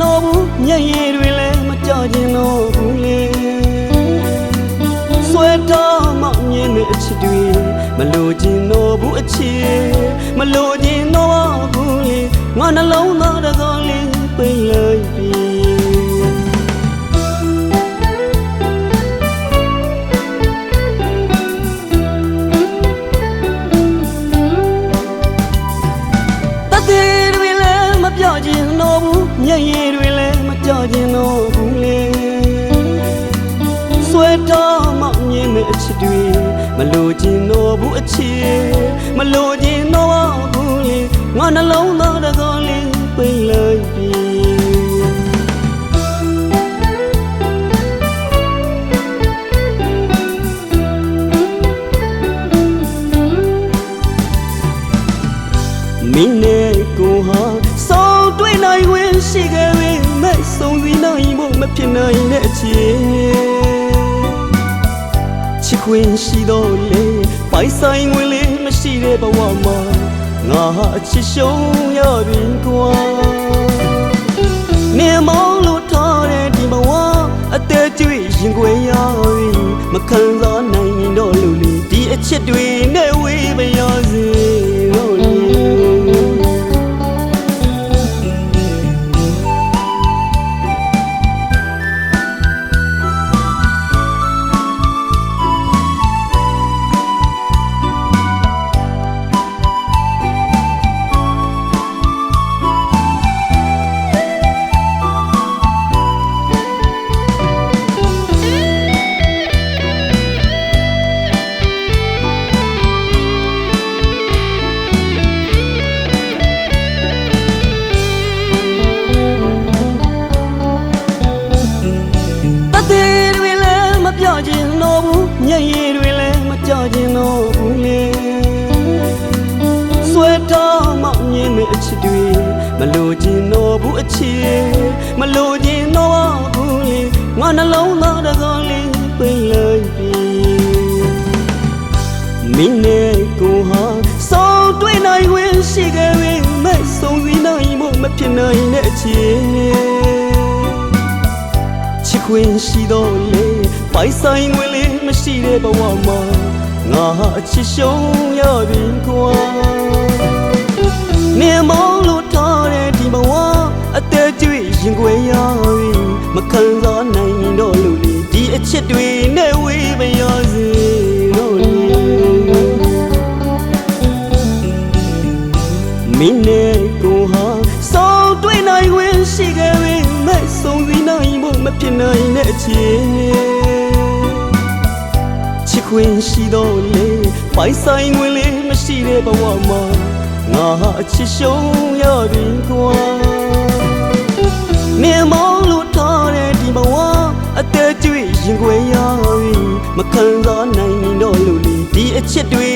တော့ဘူးမျက်ရည်တွေလည်းမကြောက်ကျင်တော့ဘူးလေဆွဲတော့မောင်မြင်တဲ့အချစ်တွေမလို့ကျင်တော့ဘူးအချစ်မလို့ကျင်တော့ဘူးလေငါနှလုံးသားတစ်စောလေးပိတ်လိုက် စ်တွေမလို့ခြင်းတော့ဘူးအချစ်မလို့ခြင်းတော့ဘူးလေငါနှလုံးသားတစ်စောလေးပိတ်လိုက်ပြီမင်းနဲ့ကိုဟာစောင်းတွေ့နိုင်ဝင်ရှိခဲ့ပေမဲ့ဆုံးစီနိုင်ဖို့မဖြစ်နိုင်တဲ့အချင်း ချစ်ခွင့်ရှိတော့လေပိုင်ဆိုင်ဝင်လေမရှိတဲ့ဘဝမှာငါဟာအချစ်ရှုံးရပြီကွာနေမောင်းလို့ထားတဲ့ဒီဘဝအသေးကျွေးရင်ခွေရပြီမခံစားနိုင်တော့လို့လေဒီအချစ်တွေနဲ့ မျက်ရည်တွေလည်းမကြောက်ခြင်းတော့ဘူးလေဆွဲတော့မောင်မြင်မဲ့အချစ်တွေမလို့ခြင်းတော့ဘူးအချစ်မလို့ခြင်းတော့ဘူးလေငါနှလုံးသားတစ်စောလေးပိတ်လိုက်ပြီမင်းနဲ့ကိုဟာစောင်းတွေ့နိုင်ဝင်ရှိခဲ့ပေမဲ့ဆုံးစီနိုင်ဖို့မဖြစ်နိုင်တဲ့အချင်းချစ်ခွင့်ရှိတော့လေ ပိုင်ဆိုင်ဝင်လေမရှိတဲ့ဘဝမှာငါဟာအချစ်ရှုံးရပြီကွာနေမောင်းလို့ထားတဲ့ဒီဘဝအသေးကျွေးရင်ခွေရပြီမခံစားနိုင်တော့လို့လေဒီအချစ်တွေနဲ့ဝေးမရစေတော့လေမင်းနဲ့ကိုဟာစောင်းတွေ့နိုင်ဝင်ရှိခဲ့ပေမဲ့ဆုံးစီနိုင်ဖို့မဖြစ်နိုင်တဲ့အချင်းချစ် ခွင့်ရှိတော့လေပိုင်ဆိုင်ဝင်လေမရှိတဲ့ဘဝမှာငါဟာအချစ်ရှုံးရပြီကွာနေမောင်းလို့ထားတဲ့ဒီဘဝအသေးကျွေးရင်ခွေရပြီမခံစားနိုင်တော့လို့လေဒီအချစ်တွေ